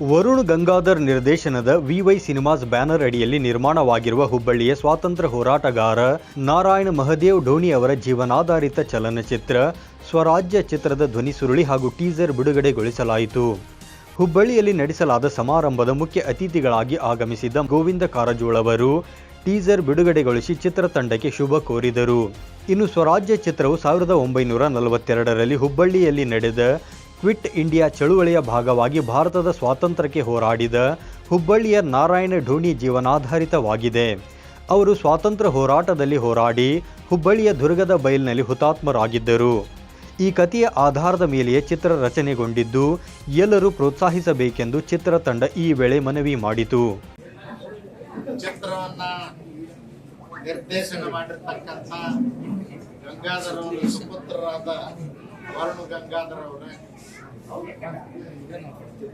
ವರುಣ್ ಗಂಗಾಧರ್ ನಿರ್ದೇಶನದ VY cinemas banner ಅಡಿಯಲ್ಲಿ ನಿರ್ಮಾಣವಾಗಿರುವ ಹುಬ್ಬಳ್ಳಿಯ ಸ್ವಾತಂತ್ರ್ಯ ಹೋರಾಟಗಾರ ನಾರಾಯಣ ಮಹದೇವ್ ಢೋಣಿ ಅವರ ಜೀವನಾಧಾರಿತ ಚಲನಚಿತ್ರ ಸ್ವರಾಜ್ಯ ಚಿತ್ರದ ಧ್ವನಿ ಸುರುಳಿ ಹಾಗೂ ಟೀಸರ್ ಬಿಡುಗಡೆಗೊಳಿಸಲಾಯಿತು. ಹುಬ್ಬಳ್ಳಿಯಲ್ಲಿ ನಡೆಸಲಾದ ಸಮಾರಂಭದ ಮುಖ್ಯ ಅತಿಥಿಗಳಾಗಿ ಆಗಮಿಸಿದ್ದ ಗೋವಿಂದ ಕಾರಜೋಳವರು ಟೀಸರ್ ಬಿಡುಗಡೆಗೊಳಿಸಿ ಚಿತ್ರತಂಡಕ್ಕೆ ಶುಭ ಕೋರಿದರು. ಇನ್ನು ಸ್ವರಾಜ್ಯ ಚಿತ್ರವು ಸಾವಿರದ ಒಂಬೈನೂರ ನಲವತ್ತೆರಡರಲ್ಲಿ ಹುಬ್ಬಳ್ಳಿಯಲ್ಲಿ ನಡೆದ ಕ್ವಿಟ್ ಇಂಡಿಯಾ ಚಳುವಳಿಯ ಭಾಗವಾಗಿ ಭಾರತದ ಸ್ವಾತಂತ್ರ್ಯಕ್ಕೆ ಹೋರಾಡಿದ ಹುಬ್ಬಳ್ಳಿಯ ನಾರಾಯಣ ಢೋಣಿ ಜೀವನಾಧಾರಿತವಾಗಿದೆ. ಅವರು ಸ್ವಾತಂತ್ರ್ಯ ಹೋರಾಟದಲ್ಲಿ ಹೋರಾಡಿ ಹುಬ್ಬಳ್ಳಿಯ ದುರ್ಗದ ಬೈಲ್ನಲ್ಲಿ ಹುತಾತ್ಮರಾಗಿದ್ದರು. ಈ ಕಥೆಯ ಆಧಾರದ ಮೇಲೆಯೇ ಚಿತ್ರ ರಚನೆಗೊಂಡಿದ್ದು, ಎಲ್ಲರೂ ಪ್ರೋತ್ಸಾಹಿಸಬೇಕೆಂದು ಚಿತ್ರತಂಡ ಈ ವೇಳೆ ಮನವಿ ಮಾಡಿತು. ನಿರ್ದೇಶನ ಮಾಡಿರ್ತಕ್ಕಂಥ ಗಂಗಾಧರ ಸುಪುತ್ರರಾದ ವರುಣ್ ಗಂಗಾಧರ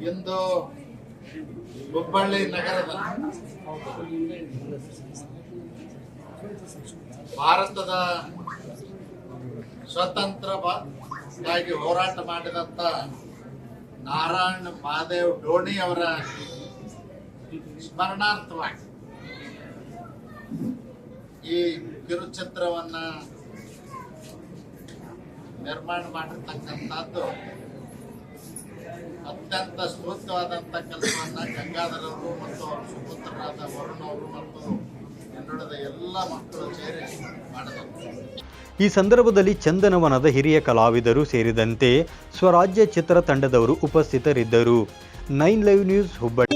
ಇಂದು ಹುಬ್ಬಳ್ಳಿ ನಗರದ ಭಾರತದ ಸ್ವತಂತ್ರವಾಗಿ ಹೋರಾಟ ಮಾಡಿದಂತ ನಾರಾಯಣ ಮಹಾದೇವ್ ಡೋಣಿ ಅವರ ಸ್ಮರಣಾರ್ಥವಾಗಿ ಈ ಕಿರುಚಿತ್ರವನ್ನ ನಿರ್ಮಾಣ ಮಾಡಿರ್ತಕ್ಕಂಥದ್ದು ಅತ್ಯಂತ ಸ್ತುತ್ಯವಾದಂಥ ಕೆಲಸವನ್ನು ಗಂಗಾಧರರು ಮತ್ತು ಅವರ ಸುಪುತ್ರರಾದ ವರುಣ್ ಅವರು ಮತ್ತು ಕನ್ನಡದ ಎಲ್ಲ ಮಕ್ಕಳು ಸೇರಿ ಮಾಡಿದರು. ಈ ಸಂದರ್ಭದಲ್ಲಿ ಚಂದನವನದ ಹಿರಿಯ ಕಲಾವಿದರು ಸೇರಿದಂತೆ ಸ್ವರಾಜ್ಯ ಚಿತ್ರ ತಂಡದವರು ಉಪಸ್ಥಿತರಿದ್ದರು. Nine live news Hubballi.